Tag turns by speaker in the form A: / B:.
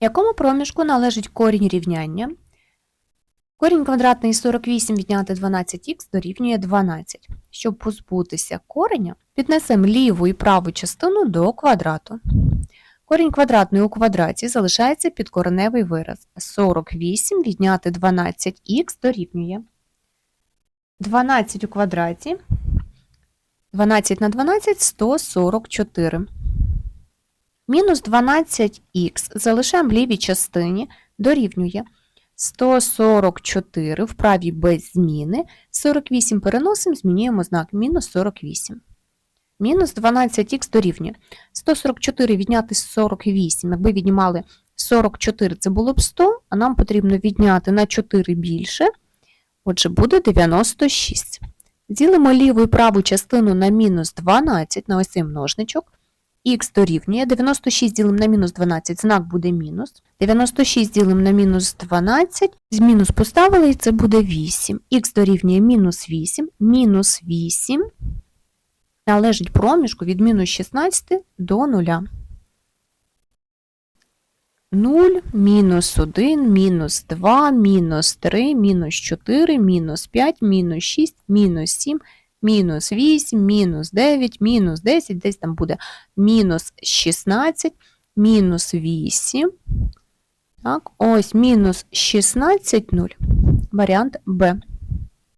A: Якому проміжку належить корінь рівняння? Корінь квадратний із 48 відняти 12х дорівнює 12. Щоб позбутися кореня, піднесемо ліву і праву частину до квадрату. Корінь квадратний у квадраті залишається підкореневий вираз. 48 відняти 12х дорівнює 12 у квадраті. 12 на 12 – 144. Мінус 12х залишаємо в лівій частині, дорівнює 144 в правій без зміни, 48 переносимо, змінюємо знак мінус 48. Мінус 12х дорівнює 144 відняти 48. Якби віднімали 44, це було б 100, а нам потрібно відняти на 4 більше, отже буде 96. Ділимо ліву і праву частину на мінус 12 на ось цей множничок. Х дорівнює 96 ділимо на мінус 12, знак буде мінус. 96 ділимо на мінус 12, з мінус поставили, і це буде 8. Х дорівнює мінус 8, мінус 8 належить проміжку від мінус 16 до 0. 0, мінус 1, мінус 2, мінус 3, мінус 4, мінус 5, мінус 6, мінус 7, мінус 8, мінус 9, мінус 10, десь там буде мінус 16, мінус 8. Так, ось мінус 16, 0. Варіант Б.